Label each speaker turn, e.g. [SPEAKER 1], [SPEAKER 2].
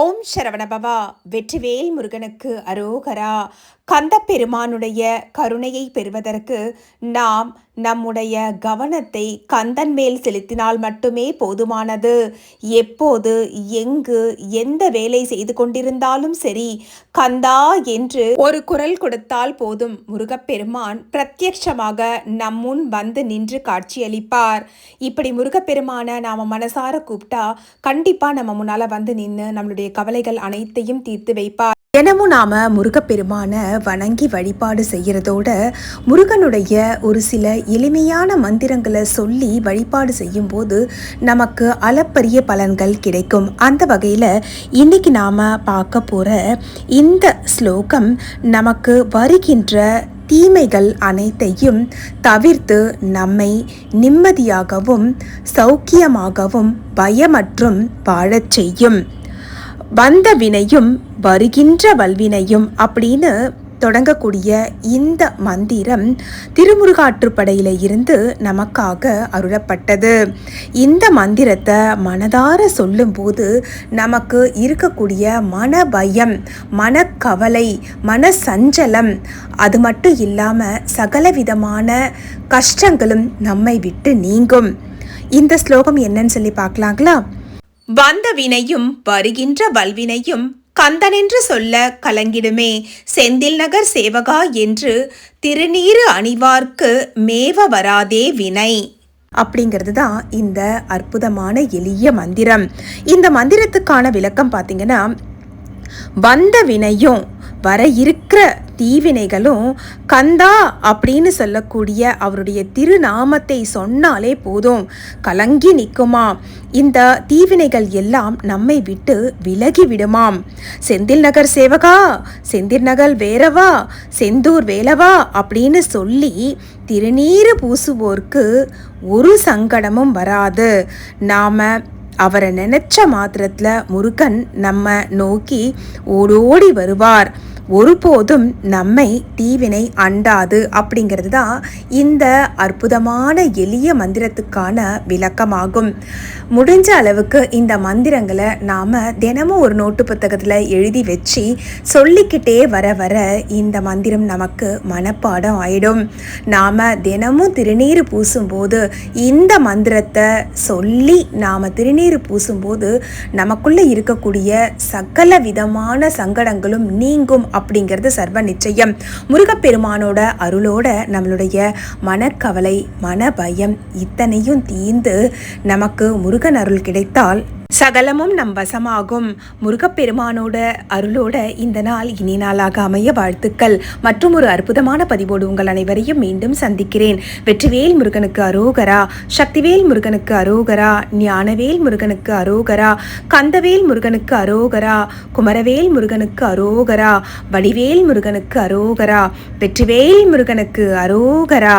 [SPEAKER 1] ஓம் சரவணபவா வெற்றிவேல் முருகனுக்கு அரோகரா. கந்த பெருமானுடைய கருணையை பெறுவதற்கு நாம் நம்முடைய கவனத்தை கந்தன் மேல் செலுத்தினால் மட்டுமே போதுமானது. எப்போது எங்கு எந்த வேலை செய்து கொண்டிருந்தாலும் சரி கந்தா என்று ஒரு குரல் கொடுத்தால் போதும். முருகப்பெருமான் பிரத்யட்சமாக நம்முன் வந்து நின்று காட்சியளிப்பார். இப்படி முருகப்பெருமான நாம மனசார கூப்பிட்டா கண்டிப்பா நம்ம முன்னால வந்து நின்று நம்மளுடைய கவலைகள் அனைத்தையும் தீர்த்து வைப்பார். தினமும் நாம் முருகப்பெருமானை வணங்கி வழிபாடு செய்கிறதோட முருகனுடைய ஒரு சில எளிமையான மந்திரங்களை சொல்லி வழிபாடு செய்யும்போது நமக்கு அளப்பரிய பலன்கள் கிடைக்கும். அந்த வகையில் இன்றைக்கி நாம் பார்க்க போகிற இந்த ஸ்லோகம் நமக்கு வருகின்ற தீமைகள் அனைத்தையும் தவிர்த்து நம்மை நிம்மதியாகவும் சௌக்கியமாகவும் பயமற்றும் வாழச் செய்யும். வந்த வினையும் வருகின்ற வல்வினையும் அப்படின்னு தொடங்கக்கூடிய இந்த மந்திரம் திருமுருகாற்றுப்படையில இருந்து நமக்காக அருளப்பட்டது. இந்த மந்திரத்தை மனதார சொல்லும்போது நமக்கு இருக்கக்கூடிய மன பயம் மனக்கவலை மன சஞ்சலம் அது மட்டும் இல்லாமல் சகலவிதமான கஷ்டங்களும் நம்மை விட்டு நீங்கும். இந்த ஸ்லோகம் என்னன்னு சொல்லி பார்க்கலாங்களா? வந்த வினையும் வருகின்ற வல்வினையும் கந்தனென்று சொல்ல கலங்கிடுமே. செந்தில் நகர் சேவகா என்று திருநீறு அணிவார்க்கு மேவ வராதே வினை. அப்படிங்கிறது தான் இந்த அற்புதமான எளிய மந்திரம். இந்த மந்திரத்துக்கான விளக்கம் பார்த்தீங்கன்னா வந்த வினையும் வர இருக்கிற தீவினைகளும் கந்தா அப்படின்னு சொல்லக்கூடிய அவருடைய திருநாமத்தை சொன்னாலே போதும். கலங்கி நிற்குமா இந்த தீவினைகள் எல்லாம் நம்மை விட்டு விலகி விடுமாம். செந்தில் நகர் சேவகா? செந்தில் நகர் வேறவா? செந்தூர் வேலவா? அப்படின்னு சொல்லி திருநீறு பூசுவோர்க்கு ஒரு சங்கடமும் வராது. நாம அவரை நினைச்ச மாத்திரத்தில் முருகன் நம்ம நோக்கி ஓடோடி வருவார். ஒருபோதும் நம்மை தீவினை அண்டாது அப்படிங்கிறது தான் இந்த அற்புதமான எளிய மந்திரத்துக்கான விளக்கமாகும். முடிஞ்ச அளவுக்கு இந்த மந்திரங்களை நாம் தினமும் ஒரு நோட்டு புத்தகத்தில் எழுதி வச்சு சொல்லிக்கிட்டே வர வர இந்த மந்திரம் நமக்கு மனப்பாடம் ஆயிடும். நாம் தினமும் திருநீர் பூசும்போது இந்த மந்திரத்தை சொல்லி நாம் திருநீர் பூசும்போது நமக்குள்ளே இருக்கக்கூடிய சகல விதமான சங்கடங்களும் நீங்கும் அப்படிங்கிறது சர்வ நிச்சயம். முருகப்பெருமானோட அருளோட நம்மளுடைய மனக்கவலை மன பயம் இத்தனையும் தீர்ந்து நமக்கு முருகன் அருள் கிடைத்தால் சகலமும் நம் வசமாகும். முருகப்பெருமானோட அருளோட இந்த நாள் இனி நாளாக அமைய வாழ்த்துக்கள். மற்றும் ஒரு அற்புதமான பதிவோடு உங்கள் அனைவரையும் மீண்டும் சந்திக்கிறேன். வெற்றிவேல் முருகனுக்கு அரோகரா சக்திவேல் முருகனுக்கு அரோகரா ஞானவேல் முருகனுக்கு அரோகரா கந்தவேல் முருகனுக்கு அரோகரா குமரவேல் முருகனுக்கு அரோகரா வடிவேல் முருகனுக்கு அரோகரா வெற்றிவேல் முருகனுக்கு அரோகரா.